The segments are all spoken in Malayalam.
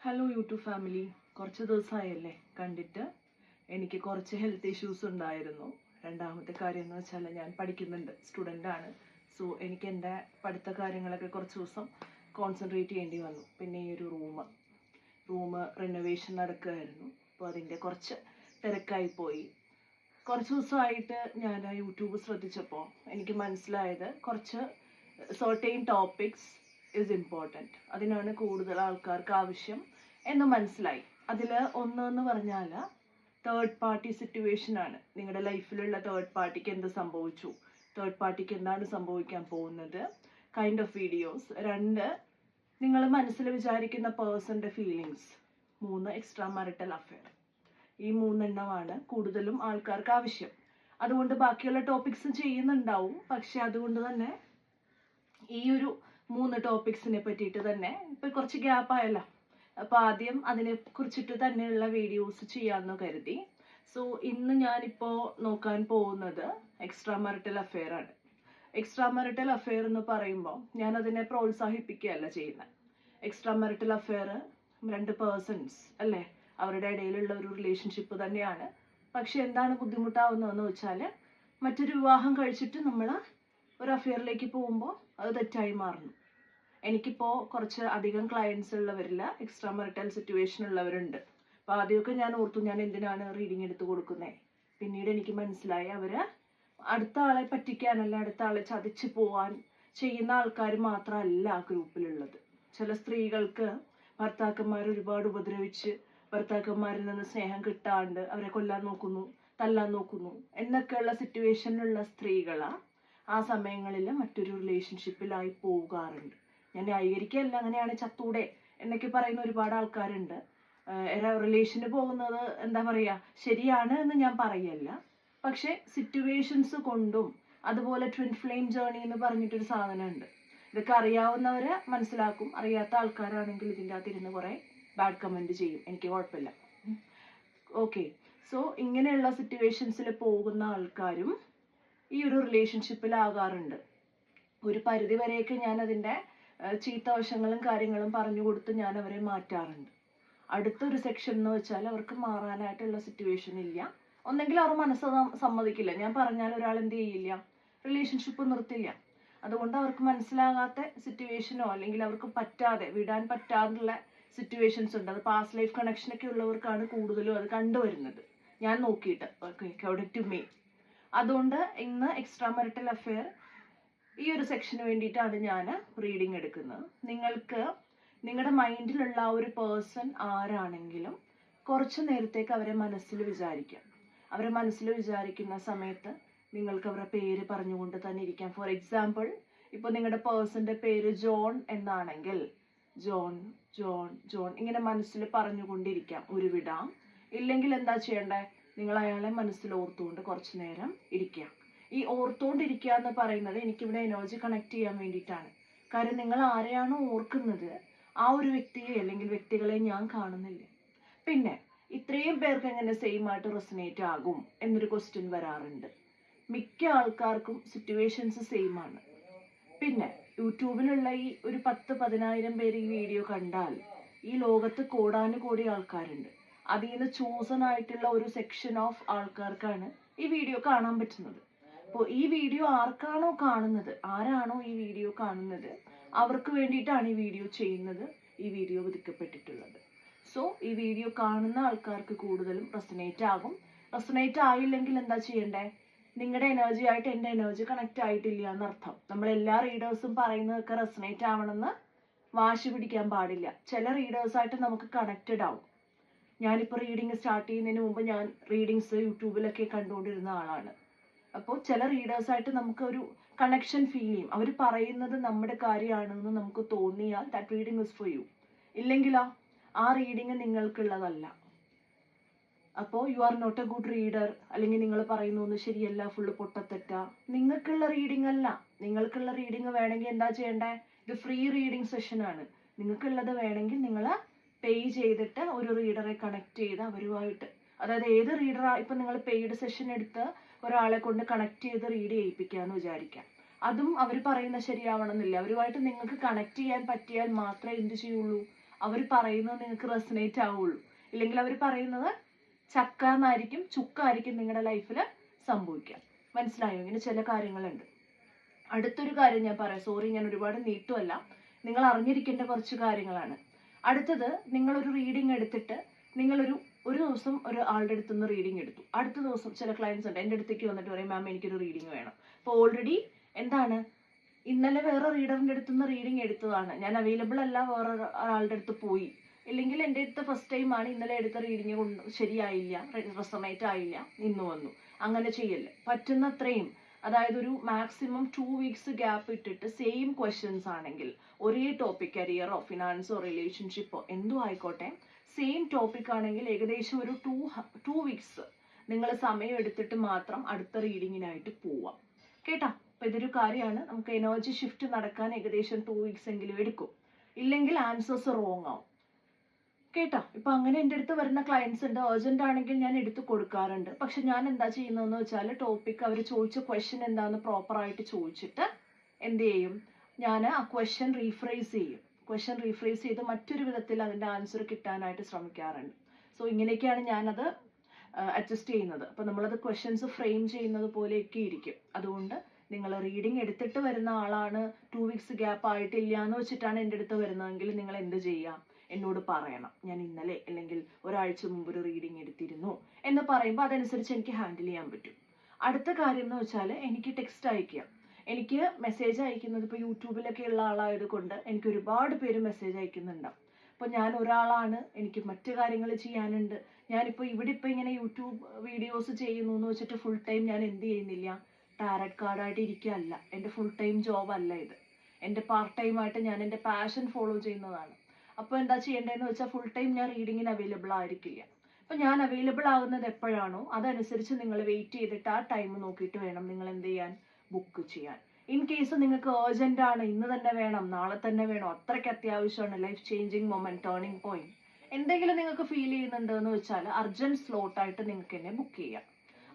ഹലോ യൂട്യൂബ് ഫാമിലി കുറച്ച് ദിവസമായല്ലേ കണ്ടിട്ട് എനിക്ക് കുറച്ച് ഹെൽത്ത് ഇഷ്യൂസ് ഉണ്ടായിരുന്നു. രണ്ടാമത്തെ കാര്യം എന്ന് വെച്ചാൽ ഞാൻ പഠിക്കുന്നുണ്ട്. സ്റ്റുഡന്റ് ആണ്. സോ എനിക്ക് എന്റെ പഠിത്ത കാര്യങ്ങളൊക്കെ കുറച്ച് ദിവസം കോൺസെൻട്രേറ്റ് ചെയ്യേണ്ടി വന്നു. പിന്നെ ഈ ഒരു റൂം റൂം റിനോവേഷൻ നടക്കുകയായിരുന്നു. അപ്പോൾ അതിന്റെ കുറച്ച് തിരക്കായി പോയി. കുറച്ച് ദിവസമായിട്ട് ഞാൻ യൂട്യൂബ് ശ്രദ്ധിച്ചപ്പോൾ എനിക്ക് മനസ്സിലായത് കുറച്ച് സർട്ടെയിൻ ടോപ്പിക്സ് ഇസ് ഇമ്പോർട്ടന്റ് അതിനാണ് കൂടുതൽ ആൾക്കാർക്ക് ആവശ്യം എന്ന് മനസ്സിലായി. അതിൽ ഒന്ന് എന്ന് പറഞ്ഞാൽ തേർഡ് പാർട്ടി സിറ്റുവേഷൻ ആണ്. നിങ്ങളുടെ ലൈഫിലുള്ള തേർഡ് പാർട്ടിക്ക് എന്ത് സംഭവിച്ചു? തേർഡ് പാർട്ടിക്ക് എന്താണ് സംഭവിക്കാൻ പോകുന്നത്? കൈൻഡ് ഓഫ് വീഡിയോസ് രണ്ട് നിങ്ങൾ മനസ്സിൽ വിചാരിക്കുന്ന പേഴ്സന്റെ ഫീലിങ്സ് മൂന്ന് എക്സ്ട്രാ മാരിറ്റൽ അഫെയർ ഈ മൂന്നെണ്ണമാണ് കൂടുതലും ആൾക്കാർക്ക് ആവശ്യം. അതുകൊണ്ട് ബാക്കിയുള്ള ടോപ്പിക്സും ചെയ്യുന്നുണ്ടാവും. പക്ഷെ അതുകൊണ്ട് തന്നെ ഈ ഒരു മൂന്ന് ടോപ്പിക്സിനെ പറ്റിയിട്ട് തന്നെ. ഇപ്പൊ കുറച്ച് ഗ്യാപ്പ് ആയല്ലോ. അപ്പൊ ആദ്യം അതിനെ കുറിച്ചിട്ട് തന്നെയുള്ള വീഡിയോസ് ചെയ്യാമെന്ന് കരുതി. സോ ഇന്ന് ഞാനിപ്പോ നോക്കാൻ പോകുന്നത് എക്സ്ട്രാ മറിറ്റൽ അഫെയർ ആണ്. എക്സ്ട്രാ മറിറ്റൽ അഫെയർ എന്ന് പറയുമ്പോൾ ഞാൻ അതിനെ പ്രോത്സാഹിപ്പിക്കുകയല്ല ചെയ്യുന്നത് എക്സ്ട്രാ മറിറ്റൽ അഫെയർ രണ്ട് പേഴ്സൺസ് അല്ലേ? അവരുടെ ഇടയിലുള്ള ഒരു റിലേഷൻഷിപ്പ് തന്നെയാണ്. പക്ഷെ എന്താണ് ബുദ്ധിമുട്ടാവുന്നതെന്ന് വെച്ചാൽ മറ്റൊരു വിവാഹം കഴിച്ചിട്ട് നമ്മൾ ഒരു അഫെയറിലേക്ക് പോകുമ്പോൾ അത് തെറ്റായി മാറുന്നു. എനിക്കിപ്പോൾ കുറച്ച് അധികം ക്ലയൻസ് ഉള്ളവരില്ല എക്സ്ട്രാ മെറിറ്റൽ സിറ്റുവേഷൻ ഉള്ളവരുണ്ട്. അപ്പോൾ ആദ്യമൊക്കെ ഞാൻ ഓർത്തു ഞാൻ എന്തിനാണ് റീഡിങ് എടുത്ത് കൊടുക്കുന്നത് പിന്നീട് എനിക്ക് മനസ്സിലായി അവർ അടുത്ത ആളെ പറ്റിക്കാനല്ല അടുത്ത ആളെ ചതിച്ചു പോവാൻ ചെയ്യുന്ന ആൾക്കാർ മാത്രമല്ല ആ ഗ്രൂപ്പിലുള്ളത് ചില സ്ത്രീകൾക്ക് ഭർത്താക്കന്മാർ ഒരുപാട് ഉപദ്രവിച്ച് ഭർത്താക്കന്മാരിൽ നിന്ന് സ്നേഹം കിട്ടാണ്ട് അവരെ കൊല്ലാൻ നോക്കുന്നു തല്ലാൻ നോക്കുന്നു എന്നൊക്കെയുള്ള സിറ്റുവേഷനിലുള്ള സ്ത്രീകളാ ആ സമയങ്ങളിൽ മറ്റൊരു റിലേഷൻഷിപ്പിലായി പോകാറുണ്ട്. ഞാൻ ന്യായീകരിക്കുകയല്ല അങ്ങനെയാണ് ചത്തൂടെ എന്നൊക്കെ പറയുന്ന ഒരുപാട് ആൾക്കാരുണ്ട്. റിലേഷന് പോകുന്നത് എന്താ പറയുക ശരിയാണ് എന്ന് ഞാൻ പറയല്ല. പക്ഷെ സിറ്റുവേഷൻസ് കൊണ്ടും അതുപോലെ ട്വിൻ ഫ്ലെയിം ജേർണി എന്ന് പറഞ്ഞിട്ടൊരു സാധനമുണ്ട്. ഇതൊക്കെ അറിയാവുന്നവരെ മനസ്സിലാക്കും. അറിയാത്ത ആൾക്കാരാണെങ്കിൽ ഇതിന്റെ ഇരുന്ന് കുറെ ബാഡ് കമന്റ് ചെയ്യും. എനിക്ക് കുഴപ്പമില്ല. ഓക്കെ സോ ഇങ്ങനെയുള്ള സിറ്റുവേഷൻസിൽ പോകുന്ന ആൾക്കാരും ഈ ഒരു റിലേഷൻഷിപ്പിലാകാറുണ്ട് ഒരു പരിധി വരെയൊക്കെ ഞാൻ അതിന്റെ ചീത്ത വശങ്ങളും കാര്യങ്ങളും പറഞ്ഞു കൊടുത്ത് ഞാൻ അവരെ മാറ്റാറുണ്ട്. അടുത്തൊരു സെക്ഷൻ എന്ന് വെച്ചാൽ അവർക്ക് മാറാനായിട്ടുള്ള സിറ്റുവേഷൻ ഇല്ല. ഒന്നെങ്കിൽ അവർ മനസ്സ് സമ്മതിക്കില്ല. ഞാൻ പറഞ്ഞാൽ ഒരാൾ എന്ത് ചെയ്യില്ല? റിലേഷൻഷിപ്പ് നിർത്തില്ല. അതുകൊണ്ട് അവർക്ക് മനസ്സിലാകാത്ത സിറ്റുവേഷനോ അല്ലെങ്കിൽ അവർക്ക് പറ്റാതെ വിടാൻ പറ്റാതുള്ള സിറ്റുവേഷൻസ് ഉണ്ട്. അത് പാസ്റ്റ് ലൈഫ് കണക്ഷൻ ഒക്കെ ഉള്ളവർക്കാണ് കൂടുതലും അത് കണ്ടുവരുന്നത്. ഞാൻ നോക്കിയിട്ട് ടു മീ അതുകൊണ്ട് ഇന്ന് എക്സ്ട്രാ മെറിറ്റൽ അഫെയർ ഈ ഒരു സെക്ഷന് വേണ്ടിയിട്ടാണ് ഞാൻ റീഡിങ് എടുക്കുന്നത്. നിങ്ങൾക്ക് നിങ്ങളുടെ മൈൻഡിലുള്ള ഒരു പേഴ്സൺ ആരാണെങ്കിലും കുറച്ച് നേരത്തേക്ക് അവരെ മനസ്സിൽ വിചാരിക്കാം. അവരെ മനസ്സിൽ വിചാരിക്കുന്ന സമയത്ത് നിങ്ങൾക്ക് അവരുടെ പേര് പറഞ്ഞുകൊണ്ട് തന്നെ ഇരിക്കാം. ഫോർ എക്സാമ്പിൾ ഇപ്പോൾ നിങ്ങളുടെ പേഴ്സന്റെ പേര് ജോൺ എന്നാണെങ്കിൽ ജോൺ ജോൺ ജോൺ ഇങ്ങനെ മനസ്സിൽ പറഞ്ഞുകൊണ്ടിരിക്കാം ഒരു വിടാം ഇല്ലെങ്കിൽ എന്താ ചെയ്യണ്ടേ? നിങ്ങൾ അയാളെ മനസ്സിൽ ഓർത്തുകൊണ്ട് കുറച്ച് നേരം ഇരിക്കുക. ഈ ഓർത്തുകൊണ്ടിരിക്കുക എന്ന് പറയുന്നത് എനിക്കിവിടെ എനർജി കണക്ട് ചെയ്യാൻ വേണ്ടിയിട്ടാണ്. കാരണം നിങ്ങൾ ആരെയാണോ ഓർക്കുന്നത് ആ ഒരു വ്യക്തിയെ അല്ലെങ്കിൽ വ്യക്തികളെ ഞാൻ കാണുന്നില്ല. പിന്നെ ഇത്രയും പേർക്ക് എങ്ങനെ സെയിം ആയിട്ട് റെസിനേറ്റ് ആകും എന്നൊരു ക്വസ്റ്റ്യൻ വരാറുണ്ട്. മിക്ക ആൾക്കാർക്കും സിറ്റുവേഷൻസ് സെയിം ആണ്. പിന്നെ യൂട്യൂബിലുള്ള ഈ ഒരു പത്ത് പതിനായിരം പേര് ഈ വീഡിയോ കണ്ടാൽ ഈ ലോകത്ത് കോടാനുകോടി ആൾക്കാരുണ്ട്. അതിൽ നിന്ന് ചൂസൺ ആയിട്ടുള്ള ഒരു സെക്ഷൻ ഓഫ് ആൾക്കാർക്കാണ് ഈ വീഡിയോ കാണാൻ പറ്റുന്നത്. അപ്പോൾ ഈ വീഡിയോ ആർക്കാണോ കാണുന്നത്? ആരാണോ ഈ വീഡിയോ കാണുന്നത്? അവർക്ക് വേണ്ടിയിട്ടാണ് ഈ വീഡിയോ ചെയ്യുന്നത് ഈ വീഡിയോ വിധിക്കപ്പെട്ടിട്ടുള്ളത് സോ ഈ വീഡിയോ കാണുന്ന ആൾക്കാർക്ക് കൂടുതലും റെസനേറ്റ് ആകും. റെസനേറ്റ് ആയില്ലെങ്കിൽ എന്താ ചെയ്യണ്ടേ? നിങ്ങളുടെ എനർജി ആയിട്ട് എന്റെ എനർജി കണക്ട് ആയിട്ടില്ല എന്നർത്ഥം. നമ്മൾ എല്ലാ റീഡേഴ്സും പറയുന്നതൊക്കെ റെസനേറ്റ് ആവണമെന്ന് വാശി പിടിക്കാൻ പാടില്ല. ചില റീഡേഴ്സായിട്ട് നമുക്ക് കണക്റ്റഡ് ആവും. ഞാനിപ്പോൾ റീഡിങ് സ്റ്റാർട്ട് ചെയ്യുന്നതിന് മുമ്പ് ഞാൻ റീഡിങ്സ് യൂട്യൂബിലൊക്കെ കണ്ടുകൊണ്ടിരുന്ന ആളാണ്. അപ്പോൾ ചില റീഡേഴ്സായിട്ട് നമുക്ക് ഒരു കണക്ഷൻ ഫീൽ ചെയ്യും. അവർ പറയുന്നത് നമ്മുടെ കാര്യമാണെന്ന് നമുക്ക് തോന്നിയാൽ that reading is for you ഇല്ലെങ്കിലോ ആ റീഡിങ് നിങ്ങൾക്കുള്ളതല്ല. അപ്പോൾ you are not a good reader അല്ലെങ്കിൽ നിങ്ങൾ പറയുന്ന ഒന്നും ശരിയല്ല ഫുള്ള് പൊട്ടത്തെറ്റ. നിങ്ങൾക്കുള്ള റീഡിംഗ് അല്ല. നിങ്ങൾക്കുള്ള റീഡിംഗ് വേണമെങ്കിൽ എന്താ ചെയ്യേണ്ടേ? ഇത് ഫ്രീ റീഡിംഗ് സെഷനാണ് നിങ്ങൾക്കുള്ളത് വേണമെങ്കിൽ നിങ്ങൾ പേ ചെയ്തിട്ട് ഒരു റീഡറെ കണക്ട് ചെയ്ത് അവരുമായിട്ട്. അതായത് ഏത് റീഡറാണ് ഇപ്പം നിങ്ങൾ പെയ്ഡ് സെഷൻ എടുത്ത് ഒരാളെ കൊണ്ട് കണക്ട് ചെയ്ത് റീഡ് ചെയ്യിപ്പിക്കാന്ന് വിചാരിക്കാം. അതും അവർ പറയുന്ന ശരിയാവണമെന്നില്ല. അവരുമായിട്ട് നിങ്ങൾക്ക് കണക്ട് ചെയ്യാൻ പറ്റിയാൽ മാത്രമേ എന്ത് ചെയ്യുള്ളൂ? അവർ പറയുന്നത് നിങ്ങൾക്ക് റെസനേറ്റ് ആവുള്ളൂ. ഇല്ലെങ്കിൽ അവർ പറയുന്നത് ചക്ക എന്നായിരിക്കും ചുക്കായിരിക്കും നിങ്ങളുടെ ലൈഫിൽ സംഭവിക്കുക. മനസ്സിലായോ? ഇങ്ങനെ ചില കാര്യങ്ങളുണ്ട്. അടുത്തൊരു കാര്യം ഞാൻ പറയാം. സോറി ഞാൻ ഒരുപാട് നീട്ടുമല്ല നിങ്ങൾ അറിഞ്ഞിരിക്കേണ്ട കുറച്ച് കാര്യങ്ങളാണ്. അടുത്തത് നിങ്ങളൊരു റീഡിംഗ് എടുത്തിട്ട് നിങ്ങളൊരു ഒരു ദിവസം ഒരു ആളുടെ അടുത്ത് നിന്ന് റീഡിംഗ് എടുത്തു. അടുത്ത ദിവസം ചില ക്ലയൻസ് ഉണ്ട്. എന്റെ അടുത്തേക്ക് വന്നിട്ട് പറയും മാം എനിക്കൊരു റീഡിംഗ് വേണം. അപ്പോൾ ഓൾറെഡി എന്താണ്? ഇന്നലെ വേറെ റീഡറിന്റെ അടുത്ത് നിന്ന് റീഡിംഗ് എടുത്തതാണ്. ഞാൻ അവൈലബിൾ അല്ല വേറെ ഒരാളുടെ അടുത്ത് പോയി. ഇല്ലെങ്കിൽ എന്റെ അടുത്ത് ഫസ്റ്റ് ടൈം ആണ്. ഇന്നലെ എടുത്ത റീഡിങ് കൊണ്ട് ശരിയായില്ല. റെസമേറ്റ് ആയില്ല ഇന്ന് വന്നു. അങ്ങനെ ചെയ്യല്ലേ? പറ്റുന്നത്രയും അതായത് ഒരു മാക്സിമം ടു വീക്സ് ഗ്യാപ്പ് ഇട്ടിട്ട് സെയിം ക്വസ്റ്റ്യൻസ് ആണെങ്കിൽ ഒരേ ടോപ്പിക് കരിയറോ ഫിനാൻസോ റിലേഷൻഷിപ്പോ എന്തോ ആയിക്കോട്ടെ സെയിം ടോപ്പിക് ആണെങ്കിൽ ഏകദേശം ഒരു ടു ടു വീക്സ് നിങ്ങൾ സമയം എടുത്തിട്ട് മാത്രം അടുത്ത റീഡിങ്ങിനായിട്ട് പോവാം. കേട്ടാ? അപ്പൊ ഇതൊരു കാര്യമാണ്. നമുക്ക് എനർജി ഷിഫ്റ്റ് നടക്കാൻ ഏകദേശം ടു വീക്സ് എങ്കിലും എടുക്കും. ഇല്ലെങ്കിൽ ആൻസേഴ്സ് റോങ് ആവും. കേട്ടോ ഇപ്പൊ അങ്ങനെ എന്റെ അടുത്ത് വരുന്ന ക്ലയൻസ് ഉണ്ട്. അർജന്റ് ആണെങ്കിൽ ഞാൻ എടുത്ത് കൊടുക്കാറുണ്ട്. പക്ഷെ ഞാൻ എന്താ ചെയ്യുന്നതെന്ന് വെച്ചാൽ ടോപ്പിക് അവർ ചോദിച്ച ക്വസ്റ്റ്യൻ എന്താന്ന് പ്രോപ്പർ ആയിട്ട് ചോദിച്ചിട്ട് എന്ത് ചെയ്യും? ഞാൻ ആ ക്വസ്റ്റ്യൻ റീഫ്രേസ് ചെയ്യും. ക്വസ്റ്റ്യൻ റീഫ്രേസ് ചെയ്ത് മറ്റൊരു വിധത്തിൽ അതിന്റെ ആൻസർ കിട്ടാനായിട്ട് ശ്രമിക്കാറുണ്ട്. സോ ഇങ്ങനെയൊക്കെയാണ് ഞാനത് അഡ്ജസ്റ്റ് ചെയ്യുന്നത്. അപ്പൊ നമ്മളത് ക്വസ്റ്റ്യൻസ് ഫ്രെയിം ചെയ്യുന്നത് പോലെയൊക്കെ ഇരിക്കും. അതുകൊണ്ട് നിങ്ങൾ റീഡിംഗ് എടുത്തിട്ട് വരുന്ന ആളാണ്. ടു വീക്സ് ഗ്യാപ്പ് ആയിട്ടില്ല എന്ന് വെച്ചിട്ടാണ് എന്റെ അടുത്ത് വരുന്നതെങ്കിൽ നിങ്ങൾ എന്ത് ചെയ്യാം? എന്നോട് പറയണം. ഞാൻ ഇന്നലെ അല്ലെങ്കിൽ ഒരാഴ്ച മുമ്പ് ഒരു റീഡിംഗ് എടുത്തിരുന്നു എന്ന് പറയുമ്പോൾ അതനുസരിച്ച് എനിക്ക് ഹാൻഡിൽ ചെയ്യാൻ പറ്റും. അടുത്ത കാര്യം എന്ന് വെച്ചാൽ എനിക്ക് ടെക്സ്റ്റ് അയക്കുക എനിക്ക് മെസ്സേജ് അയക്കുന്നത് ഇപ്പോൾ യൂട്യൂബിലൊക്കെ ഉള്ള ആളായത് കൊണ്ട് എനിക്ക് ഒരുപാട് പേര് മെസ്സേജ് അയക്കുന്നുണ്ടാവും. അപ്പോൾ ഞാൻ ഒരാളാണ് എനിക്ക് മറ്റു കാര്യങ്ങൾ ചെയ്യാനുണ്ട്. ഞാനിപ്പോൾ ഇവിടെ ഇപ്പോൾ ഇങ്ങനെ യൂട്യൂബ് വീഡിയോസ് ചെയ്യുന്നു എന്ന് വെച്ചിട്ട് ഫുൾ ടൈം ഞാൻ എന്ത് ചെയ്യുന്നില്ല? ടാരറ്റ് കാർഡായിട്ട് ഇരിക്കുകയല്ല. എന്റെ ഫുൾ ടൈം ജോബ് അല്ല ഇത്. എന്റെ പാർട്ട് ടൈം ആയിട്ട് ഞാൻ എന്റെ പാഷൻ ഫോളോ ചെയ്യുന്നതാണ്. അപ്പോൾ എന്താ ചെയ്യേണ്ടതെന്ന് വെച്ചാൽ ഫുൾ ടൈം ഞാൻ റീഡിങ്ങിന് അവൈലബിൾ ആയിരിക്കില്ല. അപ്പോൾ ഞാൻ അവൈലബിൾ ആകുന്നത് എപ്പോഴാണോ അതനുസരിച്ച് നിങ്ങൾ വെയിറ്റ് ചെയ്തിട്ട് ആ ടൈം നോക്കിയിട്ട് വേണം നിങ്ങൾ എന്ത് ചെയ്യാൻ? ബുക്ക് ചെയ്യാൻ. ഇൻ കേസ് നിങ്ങൾക്ക് ഏർജന്റ് ആണ് ഇന്ന് തന്നെ വേണം നാളെ തന്നെ വേണം അത്രയ്ക്ക് അത്യാവശ്യമാണ് life changing moment turning point എന്തെങ്കിലും നിങ്ങൾക്ക് ഫീൽ ചെയ്യുന്നുണ്ട് എന്ന് വെച്ചാൽ സ്ലോട്ട് ആയിട്ട് നിങ്ങൾക്ക് എന്നെ ബുക്ക് ചെയ്യാം.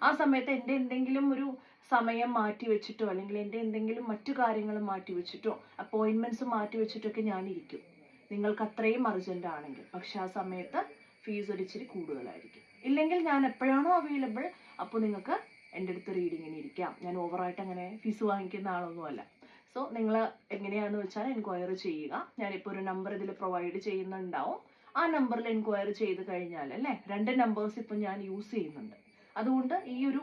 ആ സമയത്ത് എന്റെ എന്തെങ്കിലും ഒരു സമയം മാറ്റി വെച്ചിട്ടോ അല്ലെങ്കിൽ എന്റെ എന്തെങ്കിലും മറ്റു കാര്യങ്ങൾ മാറ്റി വെച്ചിട്ടോ അപ്പോയിന്റ്മെന്റ്സ് മാറ്റി വെച്ചിട്ടൊക്കെ ഞാൻ ഇരിക്കും നിങ്ങൾക്ക് അത്രയും അർജന്റ് ആണെങ്കിൽ. പക്ഷെ ആ സമയത്ത് ഫീസ് ഒരു ഇച്ചിരി കൂടുതലായിരിക്കും. ഇല്ലെങ്കിൽ ഞാൻ എപ്പോഴാണോ അവൈലബിൾ അപ്പോൾ നിങ്ങൾക്ക് എന്റെ അടുത്ത് റീഡിങ്ങിന് ഇരിക്കാം. ഞാൻ ഓവറായിട്ട് അങ്ങനെ ഫീസ് വാങ്ങിക്കുന്ന ആളൊന്നുമല്ല. സോ നിങ്ങൾ എങ്ങനെയാണെന്ന് വെച്ചാൽ എൻക്വയറി ചെയ്യുക. ഞാനിപ്പോൾ ഒരു നമ്പർ ഇതിൽ പ്രൊവൈഡ് ചെയ്യുന്നുണ്ടാവും. ആ നമ്പറിൽ എൻക്വയറി ചെയ്ത് കഴിഞ്ഞാൽ അല്ലേ? രണ്ട് നമ്പേഴ്സ് ഇപ്പം ഞാൻ യൂസ് ചെയ്യുന്നുണ്ട്. അതുകൊണ്ട് ഈ ഒരു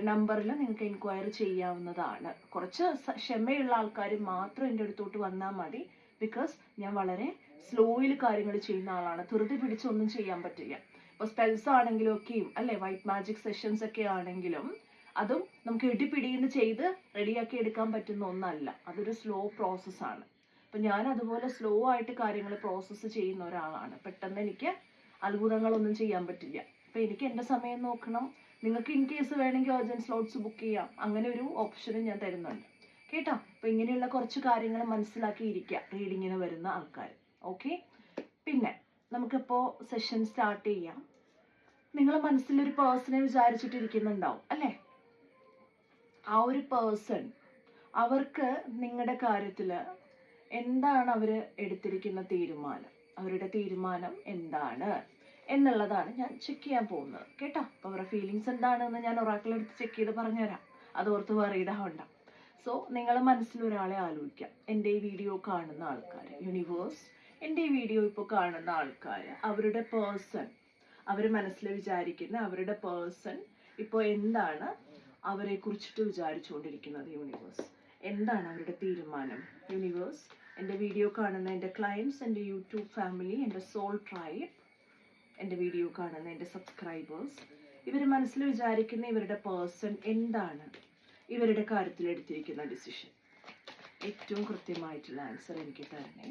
നമ്പറിൽ നിങ്ങൾക്ക് എൻക്വയറി ചെയ്യാവുന്നതാണ്. കുറച്ച് ക്ഷമയുള്ള ആൾക്കാർ മാത്രം എന്റെ അടുത്തോട്ട് വന്നാൽ മതി. ബിക്കോസ് ഞാൻ വളരെ സ്ലോയിൽ കാര്യങ്ങൾ ചെയ്യുന്ന ആളാണ്. ധൃതി പിടിച്ചൊന്നും ചെയ്യാൻ പറ്റില്ല. ഇപ്പോൾ സ്പെൽസ് ആണെങ്കിലും ഒക്കെയും അല്ലേ? വൈറ്റ് മാജിക് സെഷൻസ് ഒക്കെ ആണെങ്കിലും അതും നമുക്ക് ഇടിപിടിയെന്ന് ചെയ്ത് റെഡിയാക്കി എടുക്കാൻ പറ്റുന്ന ഒന്നല്ല. അതൊരു സ്ലോ പ്രോസസ് ആണ്. അപ്പം ഞാൻ അതുപോലെ സ്ലോ ആയിട്ട് കാര്യങ്ങൾ പ്രോസസ്സ് ചെയ്യുന്ന ഒരാളാണ്. പെട്ടെന്ന് എനിക്ക് അത്ഭുതങ്ങളൊന്നും ചെയ്യാൻ പറ്റില്ല. അപ്പം എനിക്ക് എന്റെ സമയം നോക്കണം. നിങ്ങൾക്ക് ഇൻ കേസ് വേണമെങ്കിൽ അർജന്റ് സ്ലോട്ട്സ് ബുക്ക് ചെയ്യാം. അങ്ങനെ ഒരു ഓപ്ഷനും ഞാൻ തരുന്നുണ്ട്. കേട്ടോ? അപ്പൊ ഇങ്ങനെയുള്ള കുറച്ച് കാര്യങ്ങൾ മനസ്സിലാക്കി ഇരിക്കുക റീഡിങ്ങിന് വരുന്ന ആൾക്കാർ. ഓക്കെ പിന്നെ നമുക്കിപ്പോ സെഷൻ സ്റ്റാർട്ട് ചെയ്യാം. നിങ്ങൾ മനസ്സിലൊരു പേഴ്സണെ വിചാരിച്ചിട്ടിരിക്കുന്നുണ്ടാവും അല്ലേ? ആ ഒരു പേഴ്സൺ അവർക്ക് നിങ്ങളുടെ കാര്യത്തിൽ എന്താണ് അവർ എടുത്തിരിക്കുന്ന തീരുമാനം? അവരുടെ തീരുമാനം എന്താണ്? എന്നുള്ളതാണ് ഞാൻ ചെക്ക് ചെയ്യാൻ പോകുന്നത്. കേട്ടോ? അപ്പൊ അവരുടെ ഫീലിങ്സ് എന്താണെന്ന് ഞാൻ ഒരാക്കളെടുത്ത് ചെക്ക് ചെയ്ത് പറഞ്ഞുതരാം. അത് ഓർത്ത് പറയിടാവണ്ട സോ നിങ്ങൾ മനസ്സിൽ ഒരാളെ ആലോചിക്കാം. എന്റെ ഈ വീഡിയോ കാണുന്ന ആൾക്കാർ യൂണിവേഴ്സ് എന്റെ ഈ വീഡിയോ ഇപ്പോൾ കാണുന്ന ആൾക്കാർ അവരുടെ പേഴ്സൺ അവർ മനസ്സിൽ വിചാരിക്കുന്ന അവരുടെ പേഴ്സൺ ഇപ്പോൾ എന്താണ് അവരെ കുറിച്ചിട്ട് വിചാരിച്ചുകൊണ്ടിരിക്കുന്നത് യൂണിവേഴ്സ് എന്താണ് അവരുടെ തീരുമാനം? യൂണിവേഴ്സ് എന്റെ വീഡിയോ കാണുന്ന എന്റെ ക്ലയൻസ് എന്റെ യൂട്യൂബ് ഫാമിലി എന്റെ സോൾ ട്രൈബ് എന്റെ വീഡിയോ കാണുന്ന എന്റെ സബ്സ്ക്രൈബേഴ്സ് ഇവർ മനസ്സിൽ വിചാരിക്കുന്ന ഇവരുടെ പേഴ്സൺ എന്താണ്? ഇവരുടെ കാര്യത്തിൽ എടുത്തിരിക്കുന്ന ഡിസിഷൻ ഏറ്റവും കൃത്യമായിട്ടുള്ള ആൻസർ എനിക്ക് തരണേ.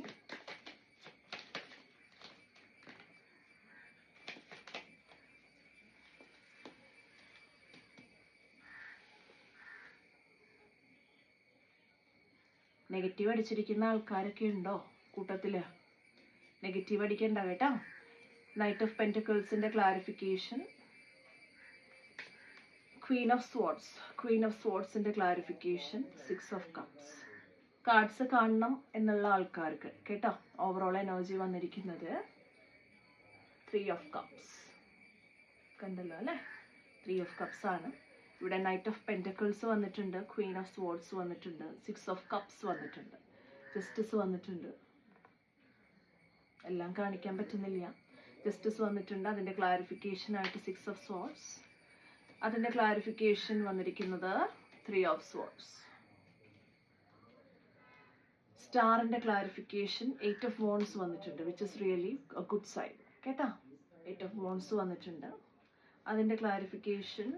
നെഗറ്റീവ് അടിച്ചിരിക്കുന്ന ആൾക്കാരൊക്കെ ഉണ്ടോ കൂട്ടത്തിൽ? നെഗറ്റീവ് അടിക്കണ്ട കേട്ടോ. Knight of പെന്റക്കിൾസിന്റെ clarification queen of Queen queen of ന്റെ clarification six of cups cards കാണണം എന്നുള്ള ആൾക്കാർക്ക് കേട്ടോ? ഓവറോൾ എനർജി വന്നിരിക്കുന്നത് ത്രീ ഓഫ് കപ്സ് കണ്ടല്ലോ അല്ലേ? ത്രീ ഓഫ് കപ്സ് ആണ്. ഇവിടെ നൈറ്റ് ഓഫ് പെന്റക്കിൾസ് വന്നിട്ടുണ്ട് ക്വീൻ ഓഫ് സ്വാർഡ്സ് വന്നിട്ടുണ്ട് സിക്സ് ഓഫ് കപ്സ് വന്നിട്ടുണ്ട് ജസ്റ്റിസ് വന്നിട്ടുണ്ട്. എല്ലാം കാണിക്കാൻ പറ്റുന്നില്ല. ജസ്റ്റിസ് വന്നിട്ടുണ്ട് അതിന്റെ ക്ലാരിഫിക്കേഷൻ ആയിട്ട് സിക്സ് ഓഫ് സ്വേർഡ്സ് അതിന്റെ ക്ലാരിഫിക്കേഷൻ വന്നിരിക്കുന്നത് ത്രീ ഓഫ് സ്വാർഡ്സ് സ്റ്റാറിന്റെ ക്ലാരിഫിക്കേഷൻ എയ്റ്റ് ഓഫ് വോൺസ് വന്നിട്ടുണ്ട് which is really good side കേട്ടാ? എയ്റ്റ് ഓഫ് വോൺസ് വന്നിട്ടുണ്ട്. അതിന്റെ ക്ലാരിഫിക്കേഷൻ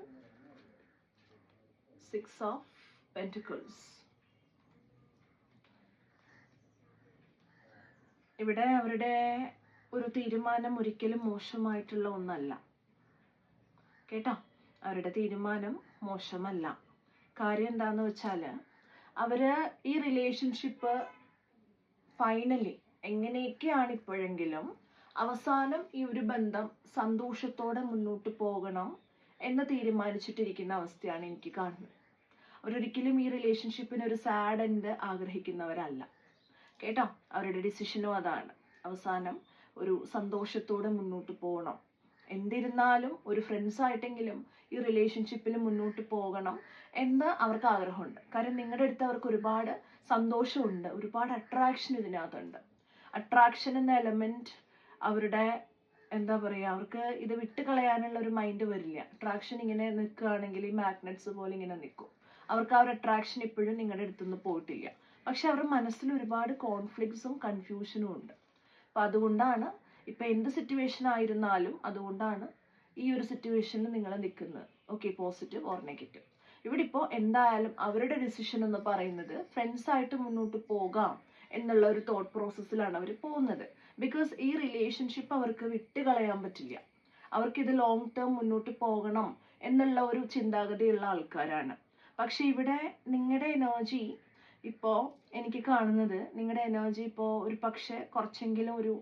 സിക്സ് ഓഫ് പെന്റിക്കിൾസ് ഇവിടെ അവരുടെ ഒരു തീരുമാനം ഒരിക്കലും മോശമായിട്ടുള്ള ഒന്നല്ല. കേട്ടോ? അവരുടെ തീരുമാനം മോശമല്ല. കാര്യം എന്താന്ന് വെച്ചാൽ അവർ ഈ റിലേഷൻഷിപ്പ് ഫൈനലി എങ്ങനെയൊക്കെയാണ് ഇപ്പോഴെങ്കിലും അവസാനം ഈ ഒരു ബന്ധം സന്തോഷത്തോടെ മുന്നോട്ട് പോകണം എന്ന് തീരുമാനിച്ചിട്ടിരിക്കുന്ന അവസ്ഥയാണ് എനിക്ക് കാണുന്നത്. അവരൊരിക്കലും ഈ റിലേഷൻഷിപ്പിന് ഒരു സാഡ് എൻഡ് ആഗ്രഹിക്കുന്നവരല്ല. കേട്ടോ? അവരുടെ ഡിസിഷനും അതാണ്. അവസാനം ഒരു സന്തോഷത്തോടെ മുന്നോട്ട് പോകണം. എന്തിരുന്നാലും ഒരു ഫ്രണ്ട്സ് ആയിട്ടെങ്കിലും ഈ റിലേഷൻഷിപ്പിൽ മുന്നോട്ട് പോകണം എന്ന് അവർക്ക് ആഗ്രഹമുണ്ട്. കാര്യം നിങ്ങളുടെ അടുത്ത് അവർക്ക് ഒരുപാട് സന്തോഷമുണ്ട്. ഒരുപാട് അട്രാക്ഷൻ ഇതിനകത്തുണ്ട്. അട്രാക്ഷൻ എന്ന എലമെന്റ് അവരുടെ എന്താ പറയുക അവർക്ക് ഇത് വിട്ട് കളയാനുള്ള ഒരു മൈൻഡ് വരില്ല. അട്രാക്ഷൻ ഇങ്ങനെ നിൽക്കുകയാണെങ്കിൽ ഈ മാഗ്നറ്റ്സ് പോലെ ഇങ്ങനെ നിൽക്കും. അവർക്ക് ആ ഒരു അട്രാക്ഷൻ ഇപ്പോഴും നിങ്ങളുടെ അടുത്തുനിന്ന് പോയിട്ടില്ല. പക്ഷെ അവരുടെ മനസ്സിൽ ഒരുപാട് കോൺഫ്ലിക്ട്സും കൺഫ്യൂഷനും ഉണ്ട്. അപ്പം അതുകൊണ്ടാണ് ഇപ്പം എന്ത് സിറ്റുവേഷൻ ആയിരുന്നാലും അതുകൊണ്ടാണ് ഈ ഒരു സിറ്റുവേഷനിൽ നിങ്ങൾ നിൽക്കുന്നത് ഓക്കെ പോസിറ്റീവ് ഓർ നെഗറ്റീവ് ഇവിടെ ഇപ്പോൾ എന്തായാലും അവരുടെ ഡിസിഷൻ എന്ന് പറയുന്നത് ഫ്രണ്ട്സ് ആയിട്ട് മുന്നോട്ട് പോകാം എന്നുള്ള ഒരു തോട്ട് പ്രോസസ്സിലാണ് അവർ പോകുന്നത്. ബിക്കോസ് ഈ റിലേഷൻഷിപ്പ് അവർക്ക് വിട്ടുകളയാൻ പറ്റില്ല. അവർക്ക് ഇത് ലോങ് ടേം മുന്നോട്ട് പോകണം എന്നുള്ള ഒരു ചിന്താഗതിയുള്ള ആൾക്കാരാണ്. പക്ഷെ ഇവിടെ നിങ്ങളുടെ എനർജി ഇപ്പോൾ എനിക്ക് കാണുന്നത്. നിങ്ങളുടെ എനർജി ഇപ്പോൾ ഒരു പക്ഷേ കുറച്ചെങ്കിലും ഒരു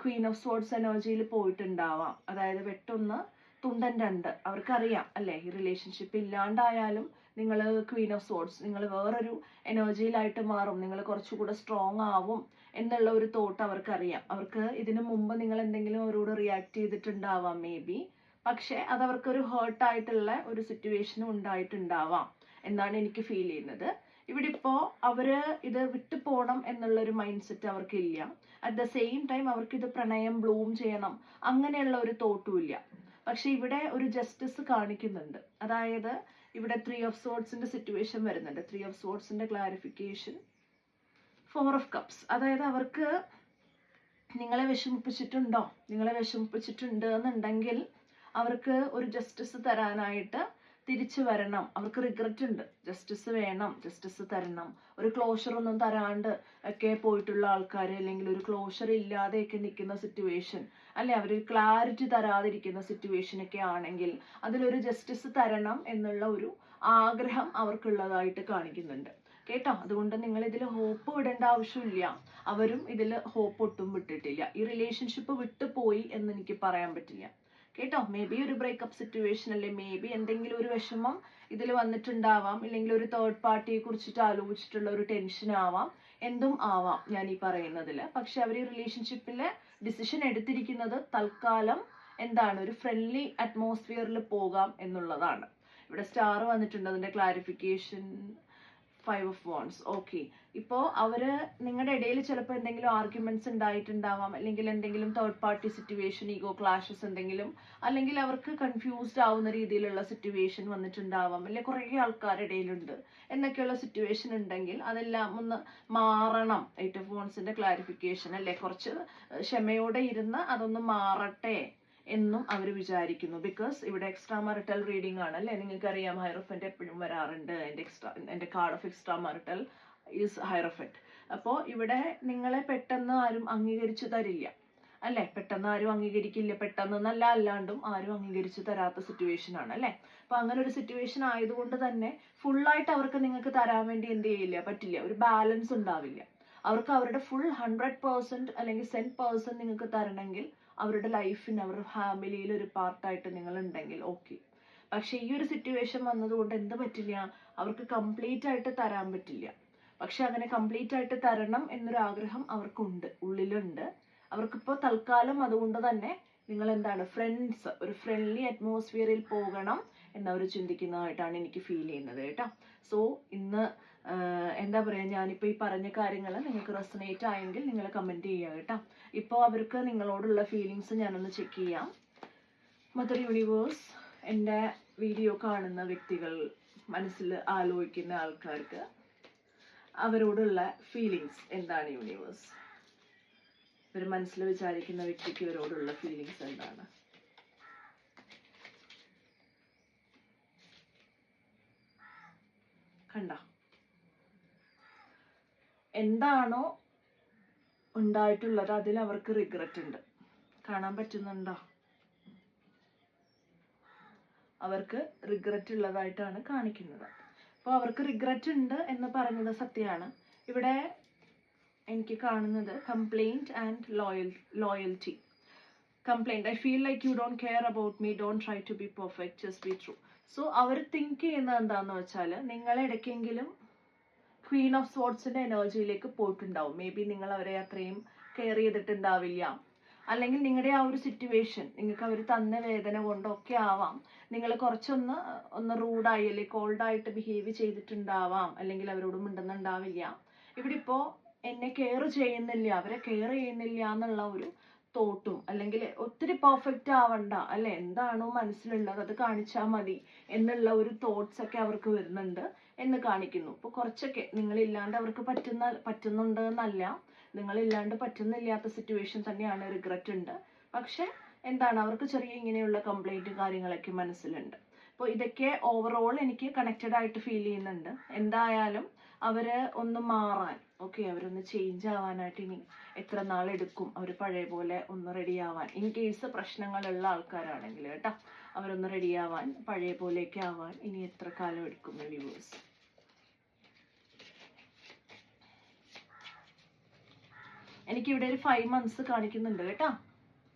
ക്വീൻ ഓഫ് സോർട്സ് എനർജിയിൽ പോയിട്ടുണ്ടാവാം. അതായത് വെട്ടൊന്ന് തുണ്ടൻ രണ്ട്. അവർക്കറിയാം അല്ലേ? ഈ റിലേഷൻഷിപ്പ് ഇല്ലാണ്ടായാലും നിങ്ങൾ ക്വീൻ ഓഫ് സോർട്സ് നിങ്ങൾ വേറൊരു എനർജിയിലായിട്ട് മാറും. നിങ്ങൾ കുറച്ചുകൂടെ സ്ട്രോങ് ആവും എന്നുള്ള ഒരു തോട്ട് അവർക്കറിയാം. അവർക്ക് ഇതിനു മുമ്പ് നിങ്ങൾ എന്തെങ്കിലും അവരോട് റിയാക്ട് ചെയ്തിട്ടുണ്ടാവാം മേ ബി പക്ഷെ അത് അവർക്കൊരു ഹേർട്ട് ആയിട്ടുള്ള ഒരു സിറ്റുവേഷനും ഉണ്ടായിട്ടുണ്ടാവാം എന്നാണ് എനിക്ക് ഫീൽ ചെയ്യുന്നത്. ഇവിടെ ഇപ്പോ അവർ ഇത് വിട്ടു പോകണം എന്നുള്ള ഒരു മൈൻഡ് സെറ്റ് അവർക്കില്ല. അറ്റ് ദ സെയിം ടൈം അവർക്ക് ഇത് പ്രണയം ബ്ലൂം ചെയ്യണം അങ്ങനെയുള്ള ഒരു തോട്ടും ഇല്ല. പക്ഷെ ഇവിടെ ഒരു ജസ്റ്റിസ് കാണിക്കുന്നുണ്ട്. അതായത് ഇവിടെ ത്രീ ഓഫ് സോർട്സിന്റെ സിറ്റുവേഷൻ വരുന്നുണ്ട്. ത്രീ ഓഫ് സോർട്സിന്റെ ക്ലാരിഫിക്കേഷൻ ഫോർ ഓഫ് കപ്സ് അതായത് അവർക്ക് നിങ്ങളെ വിഷമിപ്പിച്ചിട്ടുണ്ടോ? നിങ്ങളെ വിഷമിപ്പിച്ചിട്ടുണ്ട് എന്നുണ്ടെങ്കിൽ അവർക്ക് ഒരു ജസ്റ്റിസ് തരാനായിട്ട് തിരിച്ചു വരണം. അവർക്ക് റിഗ്രറ്റ് ഉണ്ട്. ജസ്റ്റിസ് വേണം ജസ്റ്റിസ് തരണം. ഒരു ക്ലോഷർ ഒന്നും തരാണ്ട് ഒക്കെ പോയിട്ടുള്ള ആൾക്കാർ അല്ലെങ്കിൽ ഒരു ക്ലോഷർ ഇല്ലാതെയൊക്കെ നിൽക്കുന്ന സിറ്റുവേഷൻ അല്ലെ? അവർ ക്ലാരിറ്റി തരാതിരിക്കുന്ന സിറ്റുവേഷൻ ഒക്കെ ആണെങ്കിൽ അതിലൊരു ജസ്റ്റിസ് തരണം എന്നുള്ള ഒരു ആഗ്രഹം അവർക്കുള്ളതായിട്ട് കാണിക്കുന്നുണ്ട്. കേട്ടോ? അതുകൊണ്ട് നിങ്ങൾ ഇതിൽ ഹോപ്പ് വിടേണ്ട ആവശ്യമില്ല. അവരും ഇതിൽ ഹോപ്പ് ഒട്ടും വിട്ടിട്ടില്ല. ഈ റിലേഷൻഷിപ്പ് വിട്ടുപോയി എന്ന് എനിക്ക് പറയാൻ പറ്റില്ല. കേട്ടോ? മേ ബി ഒരു ബ്രേക്കപ്പ് സിറ്റുവേഷൻ അല്ലേ? മേ ബി എന്തെങ്കിലും ഒരു വിഷമം ഇതിൽ വന്നിട്ടുണ്ടാവാം. ഇല്ലെങ്കിൽ ഒരു തേർഡ് പാർട്ടിയെ കുറിച്ചിട്ട് ആലോചിച്ചിട്ടുള്ള ഒരു ടെൻഷൻ ആവാം. എന്തും ആവാം ഞാൻ ഈ പറയുന്നതിൽ പക്ഷെ അവർ ഈ ഡിസിഷൻ എടുത്തിരിക്കുന്നത് തൽക്കാലം എന്താണ്? ഒരു ഫ്രണ്ട്ലി അറ്റ്മോസ്ഫിയറിൽ പോകാം എന്നുള്ളതാണ്. ഇവിടെ സ്റ്റാർ വന്നിട്ടുണ്ട്. അതിന്റെ clarification five of wands okay ഇപ്പോൾ അവർ നിങ്ങളുടെ ഇടയിൽ ചിലപ്പോൾ എന്തെങ്കിലും ആർഗ്യുമെന്റ്സ് ഉണ്ടായിട്ടുണ്ടാവാം. അല്ലെങ്കിൽ എന്തെങ്കിലും third party situation ego clashes എന്തെങ്കിലും. അല്ലെങ്കിൽ അവർക്ക് കൺഫ്യൂസ്ഡ് ആവുന്ന രീതിയിലുള്ള സിറ്റുവേഷൻ വന്നിട്ടുണ്ടാവാം. അല്ലെങ്കിൽ കുറേ ആൾക്കാരുടെ ഇടയിലുണ്ട്. എന്നൊക്കെയുള്ള സിറ്റുവേഷൻ ഉണ്ടെങ്കിൽ അതെല്ലാം ഒന്ന് മാറണം. എയ്റ്റ് ഓഫ് വോൺസിന്റെ ക്ലാരിഫിക്കേഷൻ അല്ലെ കുറച്ച് ക്ഷമയോടെ ഇരുന്ന് അതൊന്ന് മാറട്ടെ. എന്നും അവർ വിചാരിക്കുന്നു. ബിക്കോസ് ഇവിടെ എക്സ്ട്രാ മറിറ്റൽ റീഡിംഗ് ആണ് അല്ലേ? നിങ്ങൾക്കറിയാം ഹൈറോഫന്റ് എപ്പോഴും വരാറുണ്ട്. എന്റെ എക്സ്ട്രാ എന്റെ card of extra marital is hierophant അപ്പോൾ ഇവിടെ നിങ്ങളെ പെട്ടെന്ന് ആരും അംഗീകരിച്ചു തരില്ല. അല്ലെ? പെട്ടെന്ന് ആരും അംഗീകരിക്കില്ല. പെട്ടെന്ന് എന്നല്ല അല്ലാണ്ടും ആരും അംഗീകരിച്ചു തരാത്ത സിറ്റുവേഷൻ ആണ് അല്ലെ? അപ്പൊ അങ്ങനെ ഒരു സിറ്റുവേഷൻ ആയതുകൊണ്ട് തന്നെ ഫുള്ളായിട്ട് അവർക്ക് നിങ്ങൾക്ക് തരാൻ വേണ്ടി എന്ത് ചെയ്യില്ല? പറ്റില്ല. ഒരു ബാലൻസ് ഉണ്ടാവില്ല. അവർക്ക് അവരുടെ ഫുൾ ഹൺഡ്രഡ് പേഴ്സെന്റ് അല്ലെങ്കിൽ സെൻ പേഴ്സന്റ് നിങ്ങൾക്ക് തരണമെങ്കിൽ അവരുടെ ലൈഫിന് അവരുടെ ഫാമിലിയിൽ ഒരു പാർട്ടായിട്ട് നിങ്ങൾ ഉണ്ടെങ്കിൽ ഓക്കെ പക്ഷെ ഈ ഒരു സിറ്റുവേഷൻ വന്നതുകൊണ്ട് എന്ത് പറ്റില്ല? അവർക്ക് കംപ്ലീറ്റ് ആയിട്ട് തരാൻ പറ്റില്ല. പക്ഷെ അങ്ങനെ കംപ്ലീറ്റ് ആയിട്ട് തരണം എന്നൊരു ആഗ്രഹം അവർക്കുണ്ട് ഉള്ളിലുണ്ട്. അവർക്കിപ്പോൾ തൽക്കാലം അതുകൊണ്ട് തന്നെ നിങ്ങൾ എന്താണ് ഫ്രണ്ട്സ് ഒരു ഫ്രണ്ട്ലി അറ്റ്മോസ്ഫിയറിൽ പോകണം എന്നവർ ചിന്തിക്കുന്നതായിട്ടാണ് എനിക്ക് ഫീൽ ചെയ്യുന്നത് കേട്ടോ. സോ ഇന്ന് എന്താ പറയുക ഞാനിപ്പോൾ ഈ പറഞ്ഞ കാര്യങ്ങൾ നിങ്ങൾക്ക് റെസനേറ്റ് ആയെങ്കിൽ നിങ്ങൾ കമന്റ് ചെയ്യുക കേട്ടോ. ഇപ്പോൾ അവർക്ക് നിങ്ങളോടുള്ള ഫീലിങ്സ് ഞാനൊന്ന് ചെക്ക് ചെയ്യാം. മദർ യൂണിവേഴ്സ് എന്റെ വീഡിയോ കാണുന്ന വ്യക്തികൾ മനസ്സിൽ ആലോചിക്കുന്ന ആൾക്കാർക്ക് അവരോടുള്ള ഫീലിങ്സ് എന്താണ് യൂണിവേഴ്സ് ഇവർ മനസ്സിൽ വിചാരിക്കുന്ന വ്യക്തിക്ക് ഇവരോടുള്ള ഫീലിങ്സ് എന്താണ്? കണ്ട? എന്താണോ ഉണ്ടായിട്ടുള്ളത് അതിൽ അവർക്ക് റിഗ്രറ്റ് ഉണ്ട്. കാണാൻ പറ്റുന്നുണ്ടോ? അവർക്ക് റിഗ്രറ്റ് ഉള്ളതായിട്ടാണ് കാണിക്കുന്നത്. അപ്പോൾ അവർക്ക് റിഗ്രറ്റ് ഉണ്ട് എന്ന് പറഞ്ഞത് സത്യമാണ്. ഇവിടെ എനിക്ക് കാണുന്നത് complaint and loyal loyalty complaint I feel like you don't care about me don't try to be perfect just be true so our think ചെയ്യുന്നത് എന്താണെന്ന് വെച്ചാൽ നിങ്ങൾ ഇടയ്ക്കെങ്കിലും ക്വീൻ ഓഫ് സ്പോർട്സിന്റെ എനർജിയിലേക്ക് പോയിട്ടുണ്ടാവും. മേ ബി നിങ്ങൾ അവരെ അത്രയും കെയർ ചെയ്തിട്ടുണ്ടാവില്ല. അല്ലെങ്കിൽ നിങ്ങളുടെ ആ ഒരു സിറ്റുവേഷൻ നിങ്ങൾക്ക് അവർ തന്ന വേദന കൊണ്ടൊക്കെ ആവാം. നിങ്ങൾ കുറച്ചൊന്ന് ഒന്ന് റൂഡായി അല്ലെങ്കിൽ കോൾഡായിട്ട് ബിഹേവ് ചെയ്തിട്ടുണ്ടാവാം. അല്ലെങ്കിൽ അവരോട് മിണ്ടുന്നുണ്ടാവില്ല. ഇവിടെ ഇപ്പോൾ എന്നെ കെയർ ചെയ്യുന്നില്ല. അവരെ കെയർ ചെയ്യുന്നില്ല എന്നുള്ള ഒരു തോട്ടും അല്ലെങ്കിൽ ഒത്തിരി പെർഫെക്റ്റ് ആവണ്ട. അല്ലെ? എന്താണോ മനസ്സിലുള്ളത് അത് കാണിച്ചാൽ മതി എന്നുള്ള ഒരു തോട്ട്സ് ഒക്കെ അവർക്ക് വരുന്നുണ്ട് എന്ന് കാണിക്കുന്നു. ഇപ്പോൾ കുറച്ചൊക്കെ നിങ്ങളില്ലാണ്ട് അവർക്ക് പറ്റുന്ന പറ്റുന്നുണ്ട് എന്നല്ല നിങ്ങളില്ലാണ്ട് പറ്റുന്നില്ലാത്ത സിറ്റുവേഷൻ തന്നെയാണ് റിഗ്രറ്റ് ഉണ്ട്. പക്ഷെ എന്താണ്? അവർക്ക് ചെറിയ ഇങ്ങനെയുള്ള കംപ്ലൈന്റും കാര്യങ്ങളൊക്കെ മനസ്സിലുണ്ട്. അപ്പോൾ ഇതൊക്കെ ഓവറോൾ എനിക്ക് കണക്റ്റഡ് ആയിട്ട് ഫീൽ ചെയ്യുന്നുണ്ട്. എന്തായാലും അവർ ഒന്ന് മാറാൻ ഓക്കെ അവരൊന്ന് ചേഞ്ച് ആവാനായിട്ട് ഇനി എത്ര നാളെടുക്കും അവർ പഴയ പോലെ ഒന്ന് റെഡി ആവാൻ. ഇൻ കേസ് പ്രശ്നങ്ങളുള്ള ആൾക്കാരാണെങ്കിൽ കേട്ടോ അവരൊന്ന് റെഡി ആവാൻ പഴയ പോലെയൊക്കെ ആവാൻ ഇനി എത്ര കാലം എടുക്കും വ്യൂവേഴ്സ് എനിക്കിവിടെ ഒരു ഫൈവ് മന്ത്സ് കാണിക്കുന്നുണ്ട് കേട്ടോ.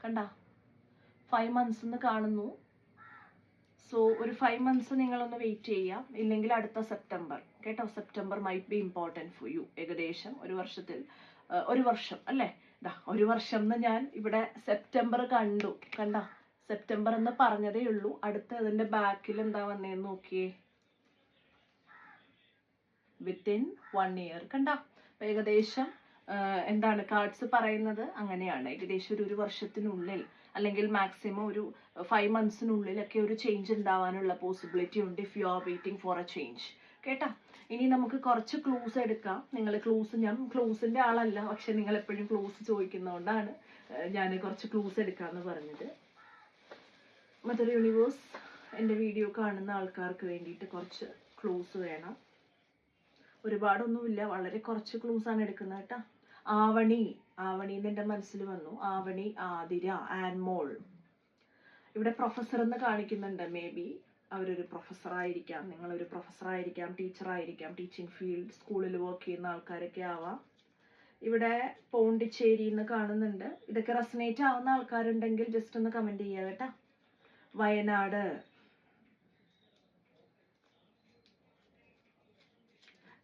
കണ്ട? ഫൈവ് മന്ത്സ് എന്ന് കാണുന്നു. സോ ഒരു ഫൈവ് മന്ത്സ് നിങ്ങളൊന്ന് വെയിറ്റ് ചെയ്യാം ഇല്ലെങ്കിൽ അടുത്ത സെപ്റ്റംബർ കേട്ടോ? September might be important for you ഏകദേശം ഒരു വർഷത്തിൽ ഒരു വർഷം അല്ലേ? ദാ ഒരു വർഷം എന്ന് ഞാൻ ഇവിടെ സെപ്റ്റംബർ കണ്ടു. കണ്ട? സെപ്റ്റംബർ എന്ന് പറഞ്ഞതേ ഉള്ളൂ. അടുത്ത അതിന്റെ ബാക്കിൽ എന്താ വന്നേന്ന് നോക്കിയേ? വിത്തിൻ വൺ ഇയർ കണ്ട? ഏകദേശം എന്താണ്? കാർഡ്സ് പറയുന്നത് അങ്ങനെയാണ്. ഏകദേശം ഒരു ഒരു വർഷത്തിനുള്ളിൽ അല്ലെങ്കിൽ മാക്സിമം ഒരു ഫൈവ് മന്ത്സിനുള്ളിലൊക്കെ ഒരു ചേഞ്ച് ഉണ്ടാവാനുള്ള പോസിബിലിറ്റി ഉണ്ട് if you are waiting for a change കേട്ടാ? ഇനി നമുക്ക് കുറച്ച് ക്ലൂസ് എടുക്കാം. നിങ്ങൾ ക്ലൂസ് ഞാൻ ക്ലൂസിന്റെ ആളല്ല പക്ഷെ നിങ്ങൾ എപ്പോഴും ക്ലൂസ് ചോദിക്കുന്നതുകൊണ്ടാണ് ഞാൻ കുറച്ച് ക്ലൂസ് എടുക്കാന്ന് പറഞ്ഞത്. മദർ യൂണിവേഴ്സ് എന്റെ വീഡിയോ കാണുന്ന ആൾക്കാർക്ക് വേണ്ടിയിട്ട് കുറച്ച് ക്ലൂസ് വേണം. ഒരുപാടൊന്നുമില്ല വളരെ കുറച്ച് ആണ് എടുക്കുന്നത് കേട്ടാ. ആവണി ആവണി എന്ന് എന്റെ മനസ്സിൽ വന്നു. ആവണി ആതിര ആൻമോൾ ഇവിടെ പ്രൊഫസർ എന്ന് കാണിക്കുന്നുണ്ട്. മേ ബി അവരൊരു പ്രൊഫസർ ആയിരിക്കാം. നിങ്ങളൊരു ടീച്ചർ ആയിരിക്കാം ടീച്ചിങ് ഫീൽഡ് സ്കൂളിൽ വർക്ക് ചെയ്യുന്ന ആൾക്കാരൊക്കെ ആവാം. ഇവിടെ പോണ്ടിച്ചേരി എന്ന് കാണുന്നുണ്ട്. ഇതൊക്കെ റെസനേറ്റ് ആവുന്ന ആൾക്കാരുണ്ടെങ്കിൽ ജസ്റ്റ് ഒന്ന് കമന്റ് ചെയ്യുക കേട്ടോ. വയനാട്.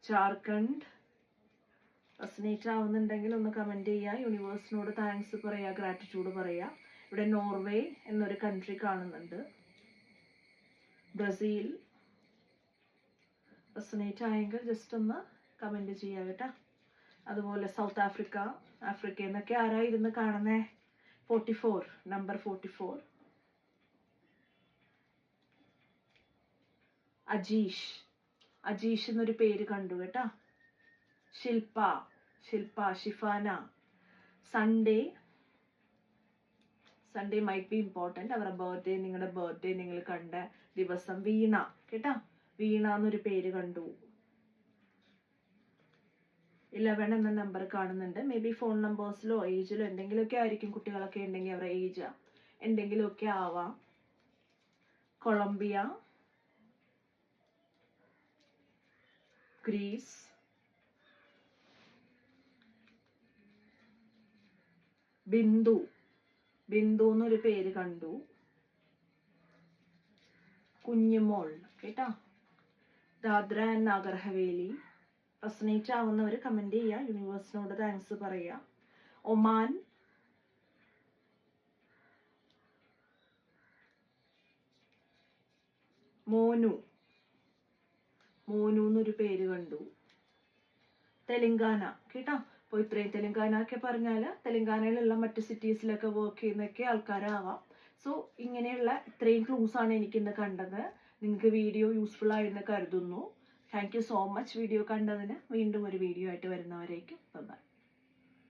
ജാർഖണ്ഡ്. റെസനേറ്റ് ആവുന്നുണ്ടെങ്കിൽ ഒന്ന് കമന്റ് ചെയ്യുക യൂണിവേഴ്സിനോട് താങ്ക്സ് പറയുക ഗ്രാറ്റിറ്റ്യൂഡ് പറയുക ഇവിടെ നോർവേ എന്നൊരു കൺട്രി കാണുന്നുണ്ട്. ബ്രസീൽ. റെസനേറ്റ് ആയെങ്കിൽ ജസ്റ്റ് ഒന്ന് കമന്റ് ചെയ്യുക കേട്ടോ. അതുപോലെ സൗത്ത് ആഫ്രിക്ക ആഫ്രിക്ക എന്നൊക്കെ ആരാ ഇരുന്ന് കാണുന്നേ? Forty four number forty four Ajeesh. Ajeesh എന്നൊരു പേര് കണ്ടു കേട്ടോ. Shilpa. Shilpa Shifana Sunday Sunday might be important അവരുടെ ബർത്ത്ഡേ നിങ്ങളുടെ ബർത്ത്ഡേ നിങ്ങൾ കണ്ട ദിവസം വീണ. കേട്ടാ? വീണ എന്നൊരു പേര് കണ്ടു. ഇലവൻ എന്ന നമ്പർ കാണുന്നുണ്ട്. മേ ബി ഫോൺ നമ്പേഴ്സിലോ ഏജിലോ എന്തെങ്കിലുമൊക്കെ ആയിരിക്കും കുട്ടികളൊക്കെ ഉണ്ടെങ്കിൽ അവരുടെ ഏജ് എന്തെങ്കിലുമൊക്കെ ആവാം. Colombia Greece Bindu. ബിന്ദു എന്നൊരു പേര് കണ്ടു. കുഞ്ഞുമോൾ. കേട്ടാ? ദാദ്ര ആൻഡ് നാഗർ ഹവേലി റെസനേറ്റ് ആവുന്നവർ കമന്റ് ചെയ്യുക യൂണിവേഴ്സിനോട് താങ്ക്സ് പറയുക ഒമാൻ. മോനു. മോനു എന്നൊരു പേര് കണ്ടു. തെലങ്കാന. കേട്ടോ? അപ്പോൾ ഇത്രയും തെലുങ്കാന ഒക്കെ പറഞ്ഞാൽ തെലുങ്കാനയിലുള്ള മറ്റ് സിറ്റീസിലൊക്കെ വർക്ക് ചെയ്യുന്നൊക്കെ ആൾക്കാരാവാം. സോ ഇങ്ങനെയുള്ള ഇത്രയും ക്ലൂസാണ് എനിക്കിന്ന് കണ്ടത്. നിങ്ങൾക്ക് വീഡിയോ യൂസ്ഫുൾ ആയെന്ന് കരുതുന്നു. Thank you so much video കണ്ടതിന്. വീണ്ടും ഒരു വീഡിയോ ആയിട്ട് വരുന്നവരേക്കും ബൈ